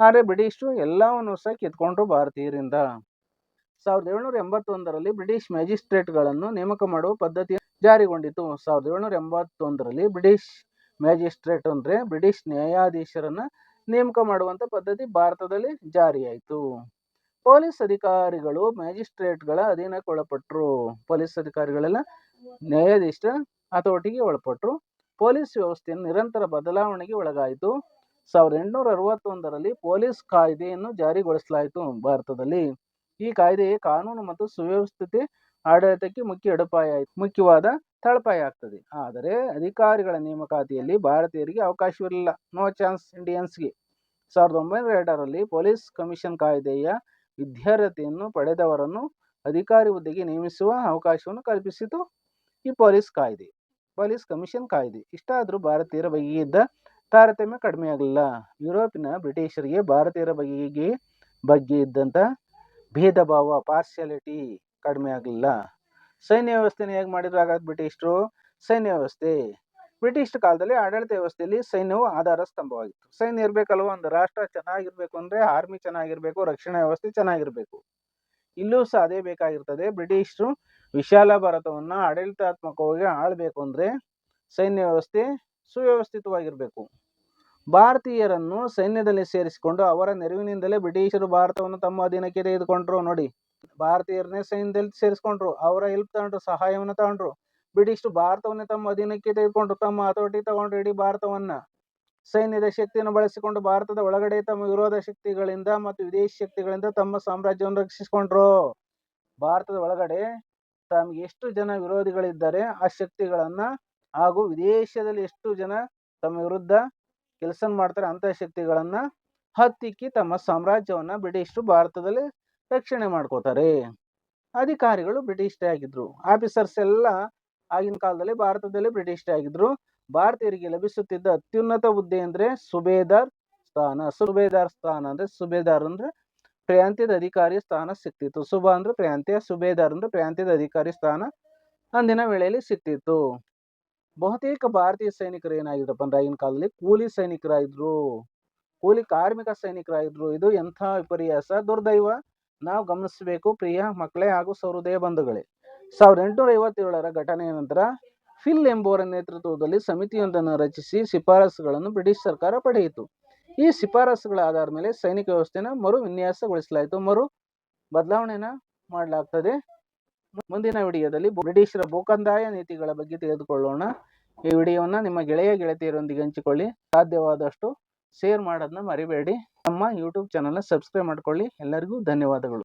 ಆದರೆ ಬ್ರಿಟಿಷರು ಎಲ್ಲವನ್ನು ಸಹ ಕಿತ್ಕೊಂಡ್ರು ಭಾರತೀಯರಿಂದ. ಸಾವಿರದ ಏಳ್ನೂರ ಎಂಬತ್ತೊಂದರಲ್ಲಿ ಬ್ರಿಟಿಷ್ ಮ್ಯಾಜಿಸ್ಟ್ರೇಟ್ಗಳನ್ನು ನೇಮಕ ಮಾಡುವ ಪದ್ಧತಿ ಜಾರಿಗೊಂಡಿತು ಸಾವಿರದ ಏಳ್ನೂರ ಎಂಬತ್ತೊಂದರಲ್ಲಿ ಬ್ರಿಟಿಷ್ ಮ್ಯಾಜಿಸ್ಟ್ರೇಟ್ ಅಂದ್ರೆ ಬ್ರಿಟಿಷ್ ನ್ಯಾಯಾಧೀಶರನ್ನ ನೇಮಕ ಮಾಡುವಂತ ಪದ್ಧತಿ ಭಾರತದಲ್ಲಿ ಜಾರಿಯಾಯಿತು. ಪೊಲೀಸ್ ಅಧಿಕಾರಿಗಳು ಮ್ಯಾಜಿಸ್ಟ್ರೇಟ್ಗಳ ಅಧೀನಕ್ಕೆ ಒಳಪಟ್ಟರು ಪೊಲೀಸ್ ಅಧಿಕಾರಿಗಳೆಲ್ಲ ನ್ಯಾಯಾಧೀಶರ ಹತೋಟಿಗೆ ಒಳಪಟ್ಟರು ಪೊಲೀಸ್ ವ್ಯವಸ್ಥೆಯನ್ನು ನಿರಂತರ ಬದಲಾವಣೆಗೆ ಒಳಗಾಯಿತು. ಸಾವಿರದ ಎಂಟುನೂರ ಅರವತ್ತೊಂದರಲ್ಲಿ ಪೊಲೀಸ್ ಕಾಯ್ದೆಯನ್ನು ಜಾರಿಗೊಳಿಸಲಾಯಿತು ಭಾರತದಲ್ಲಿ. ಈ ಕಾಯ್ದೆ ಕಾನೂನು ಮತ್ತು ಸುವ್ಯವಸ್ಥಿತಿ ಆಡಳಿತಕ್ಕೆ ಮುಖ್ಯ ಅಡುಪಾಯ, ಮುಖ್ಯವಾದ ತಳಪಾಯ ಆಗ್ತದೆ ಆದರೆ ಅಧಿಕಾರಿಗಳ ನೇಮಕಾತಿಯಲ್ಲಿ ಭಾರತೀಯರಿಗೆ ಅವಕಾಶವಿರಲಿಲ್ಲ ನೋ ಚಾನ್ಸ್ ಇಂಡಿಯನ್ಸ್ಗೆ ಸಾವಿರದ ಒಂಬೈನೂರ ಎರಡರಲ್ಲಿ ಪೊಲೀಸ್ ಕಮಿಷನ್ ಕಾಯ್ದೆಯ ವಿದ್ಯಾರ್ಹತೆಯನ್ನು ಪಡೆದವರನ್ನು ಅಧಿಕಾರಿ ಹುದ್ದೆಗೆ ನೇಮಿಸುವ ಅವಕಾಶವನ್ನು ಕಲ್ಪಿಸಿತು ಈ ಪೊಲೀಸ್ ಕಾಯ್ದೆ. ಪೊಲೀಸ್ ಕಮಿಷನ್ ಕಾಯ್ದೆ. ಇಷ್ಟಾದರೂ ಭಾರತೀಯರ ಬಗೆಗೆ ಇದ್ದ ತಾರತಮ್ಯ ಕಡಿಮೆ ಆಗಲಿಲ್ಲ ಯುರೋಪಿನ ಬ್ರಿಟಿಷರಿಗೆ ಭಾರತೀಯರ ಬಗೆಗೆ ಬಗ್ಗೆ ಇದ್ದಂಥ ಭೇದ ಭಾವ ಪಾರ್ಶಿಯಾಲಿಟಿ ಕಡಿಮೆ ಆಗಲಿಲ್ಲ ಸೈನ್ಯ ವ್ಯವಸ್ಥೆನ ಹೇಗೆ ಮಾಡಿದ್ರು ಆಗ ಬ್ರಿಟಿಷರು? ಸೈನ್ಯ ವ್ಯವಸ್ಥೆ. ಬ್ರಿಟಿಷ್ ಕಾಲದಲ್ಲಿ ಆಡಳಿತ ವ್ಯವಸ್ಥೆಯಲ್ಲಿ ಸೈನ್ಯವು ಆಧಾರ ಸ್ತಂಭವಾಗಿತ್ತು. ಸೈನ್ಯ ಇರಬೇಕಲ್ವ ಒಂದು ರಾಷ್ಟ್ರ ಚೆನ್ನಾಗಿರ್ಬೇಕು ಅಂದ್ರೆ ಆರ್ಮಿ ಚೆನ್ನಾಗಿರಬೇಕು, ರಕ್ಷಣಾ ವ್ಯವಸ್ಥೆ ಚೆನ್ನಾಗಿರಬೇಕು. ಇಲ್ಲೂ ಸಹ ಅದೇ ಬೇಕಾಗಿರ್ತದೆ. ಬ್ರಿಟಿಷರು ವಿಶಾಲ ಭಾರತವನ್ನ ಆಡಳಿತಾತ್ಮಕವಾಗಿ ಆಳ್ಬೇಕು ಅಂದ್ರೆ ಸೈನ್ಯ ವ್ಯವಸ್ಥೆ ಸುವ್ಯವಸ್ಥಿತವಾಗಿರ್ಬೇಕು. ಭಾರತೀಯರನ್ನು ಸೈನ್ಯದಲ್ಲಿ ಸೇರಿಸಿಕೊಂಡು ಅವರ ನೆರವಿನಿಂದಲೇ ಬ್ರಿಟಿಷರು ಭಾರತವನ್ನು ತಮ್ಮ ಅಧೀನಕ್ಕೆ ತೆಗೆದುಕೊಂಡ್ರು, ನೋಡಿ. ಭಾರತೀಯರನ್ನೇ ಸೈನ್ಯದಲ್ಲಿ ಸೇರಿಸ್ಕೊಂಡ್ರು, ಅವರ ಹೆಲ್ಪ್ ತಗೊಂಡ್ರು, ಸಹಾಯವನ್ನು ತಗೊಂಡ್ರು. ಬ್ರಿಟಿಷರು ಭಾರತವನ್ನೇ ತಮ್ಮ ಅಧೀನಕ್ಕೆ ತೆಗೆದುಕೊಂಡ್ರು, ತಮ್ಮ ಹತೋಟಿ ತಗೊಂಡ್ರು ಇಡೀ ಭಾರತವನ್ನ. ಸೈನ್ಯದ ಶಕ್ತಿಯನ್ನು ಬಳಸಿಕೊಂಡು ಭಾರತದ ಒಳಗಡೆ ತಮ್ಮ ವಿರೋಧ ಶಕ್ತಿಗಳಿಂದ ಮತ್ತು ವಿದೇಶಿ ಶಕ್ತಿಗಳಿಂದ ತಮ್ಮ ಸಾಮ್ರಾಜ್ಯವನ್ನು ರಕ್ಷಿಸಿಕೊಂಡ್ರು. ಭಾರತದ ಒಳಗಡೆ ತಮಗೆ ಎಷ್ಟು ಜನ ವಿರೋಧಿಗಳಿದ್ದಾರೆ, ಆ ಶಕ್ತಿಗಳನ್ನ ಹಾಗೂ ವಿದೇಶದಲ್ಲಿ ಎಷ್ಟು ಜನ ತಮ್ಮ ವಿರುದ್ಧ ಕೆಲಸ ಮಾಡ್ತಾರೆ ಅಂತ ಶಕ್ತಿಗಳನ್ನ ಹತ್ತಿಕ್ಕಿ ತಮ್ಮ ಸಾಮ್ರಾಜ್ಯವನ್ನ ಬ್ರಿಟಿಷರು ಭಾರತದಲ್ಲಿ ರಕ್ಷಣೆ ಮಾಡ್ಕೋತಾರೆ. ಅಧಿಕಾರಿಗಳು ಬ್ರಿಟಿಷರೇ ಆಗಿದ್ರು. ಆಫೀಸರ್ಸ್ ಎಲ್ಲ ಆಗಿನ ಕಾಲದಲ್ಲಿ ಭಾರತದಲ್ಲಿ ಬ್ರಿಟಿಷರೇ ಆಗಿದ್ರು. ಭಾರತೀಯರಿಗೆ ಲಭಿಸುತ್ತಿದ್ದ ಅತ್ಯುನ್ನತ ಹುದ್ದೆ ಅಂದ್ರೆ ಸುಬೇದಾರ್ ಸ್ಥಾನ. ಸುಬೇದಾರ್ ಸ್ಥಾನ ಅಂದ್ರೆ ಸುಬೇದಾರ್ ಅಂದ್ರೆ ಪ್ರಾಂತ್ಯದ ಅಧಿಕಾರಿ ಸ್ಥಾನ ಸಿಕ್ತಿತ್ತು. ಸುಬ ಅಂದ್ರೆ ಪ್ರಾಂತ್ಯ ಸುಬೇದಾರ್ ಅಂದ್ರೆ ಪ್ರಾಂತ್ಯದ ಅಧಿಕಾರಿ ಸ್ಥಾನ ಅಂದಿನ ವೇಳೆಯಲ್ಲಿ ಸಿಕ್ತಿತ್ತು. ಬಹುತೇಕ ಭಾರತೀಯ ಸೈನಿಕರು ಏನಾಗಿದ್ರಪ್ಪ ಅಂದ್ರೆ ಆಗಿನ ಕಾಲದಲ್ಲಿ ಕೂಲಿ ಸೈನಿಕರಾಗಿದ್ರು ಕೂಲಿ ಕಾರ್ಮಿಕ ಸೈನಿಕರಾಗಿದ್ರು ಇದು ಎಂಥ ವಿಪರ್ಯಾಸ ದುರ್ದೈವ ನಾವು ಗಮನಿಸಬೇಕು ಪ್ರಿಯ ಮಕ್ಕಳೇ ಹಾಗೂ ಸಹೃದಯ ಬಂಧುಗಳೇ ಸಾವಿರದ ಎಂಟುನೂರ ಐವತ್ತೇಳರ ಘಟನೆಯ ನಂತರ ಫಿಲ್ ಎಂಬುವರ ನೇತೃತ್ವದಲ್ಲಿ ಸಮಿತಿಯೊಂದನ್ನು ರಚಿಸಿ ಶಿಫಾರಸುಗಳನ್ನು ಬ್ರಿಟಿಷ್ ಸರ್ಕಾರ ಪಡೆಯಿತು ಈ ಶಿಫಾರಸುಗಳ ಆಧಾರದ ಮೇಲೆ ಸೈನಿಕ ವ್ಯವಸ್ಥೆನ ಮರು ವಿನ್ಯಾಸಗೊಳಿಸಲಾಯಿತು ಮರು ಬದಲಾವಣೆನ ಮಾಡಲಾಗ್ತದೆ ಮುಂದಿನ ವಿಡಿಯೋದಲ್ಲಿ ಬ್ರಿಟಿಷರ ಭೂಕಂದಾಯ ನೀತಿಗಳ ಬಗ್ಗೆ ತಿಳಿದುಕೊಳ್ಳೋಣ ಈ ವಿಡಿಯೋವನ್ನು ನಿಮ್ಮ ಗೆಳೆಯ ಗೆಳತಿಯರೊಂದಿಗೆ ಹಂಚಿಕೊಳ್ಳಿ. ಸಾಧ್ಯವಾದಷ್ಟು ಶೇರ್ ಮಾಡೋದನ್ನ ಮರಿಬೇಡಿ. ನಮ್ಮ ಯೂಟ್ಯೂಬ್ ಚಾನಲ್ನ ಸಬ್ಸ್ಕ್ರೈಬ್ ಮಾಡ್ಕೊಳ್ಳಿ. ಎಲ್ಲರಿಗೂ ಧನ್ಯವಾದಗಳು.